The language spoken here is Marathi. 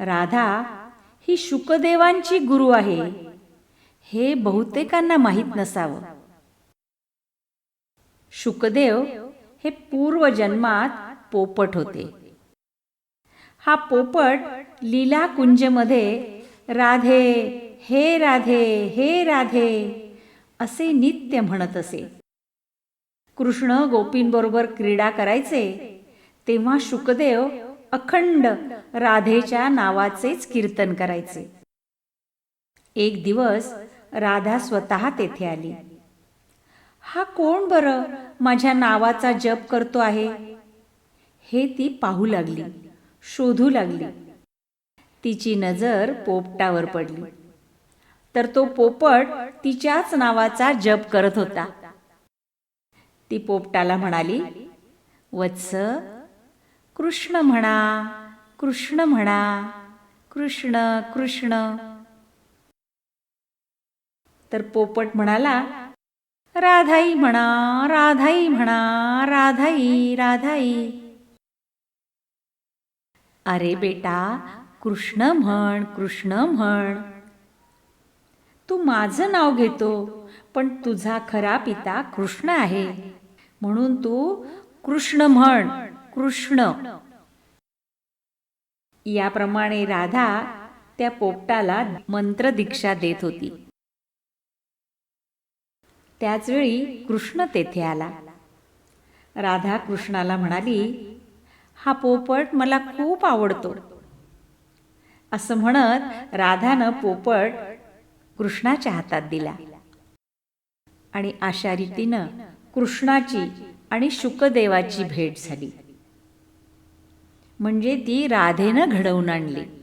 राधा ही शुकदेवांची गुरु आहे. हे बहुतेकांना माहीत नसावं. शुकदेव हे पूर्वजन्मात पोपट होते. हा पोपट लीला कुंजमध्ये राधे हे राधे हे राधे असे नित्य म्हणत असे. कृष्ण गोपींबरोबर क्रीडा करायचे तेव्हा शुकदेव अखंड राधेच्या नावाचेच कीर्तन करायचे. एक दिवस राधा स्वतः तेथे आली. हा कोण बरं माझ्या नावाचा जप करतो आहे? हे ती पाहू लागली शोधू लागली. तिची नजर पोपटावर पडली. तर तो पोपट तिच्याच नावाचा जप करत होता. ती पोपटाला म्हणाली वत्स कृष्ण म्हणा कृष्ण म्हणा. कृष्ण कृष्ण. तर पोपट म्हणाला राधाई म्हणा राधाई म्हणा राधाई राधाई. अरे बेटा कृष्ण म्हण कृष्ण म्हण. तू माझं नाव घेतो पण तुझा खरा पिता कृष्ण आहे. म्हणून तू कृष्ण म्हण कृष्ण. याप्रमाणे राधा त्या पोपटाला मंत्र दीक्षा देत होती. त्याचवेळी कृष्ण तेथे आला. राधा कृष्णाला म्हणाली हा पोपट मला खूप आवडतो. असं म्हणत राधानं पोपट कृष्णाच्या हातात दिला. आणि अशा रीतीनं कृष्णाची आणि शुकदेवाची भेट झाली. म्हणजे ती राधेनं घडवून आणली.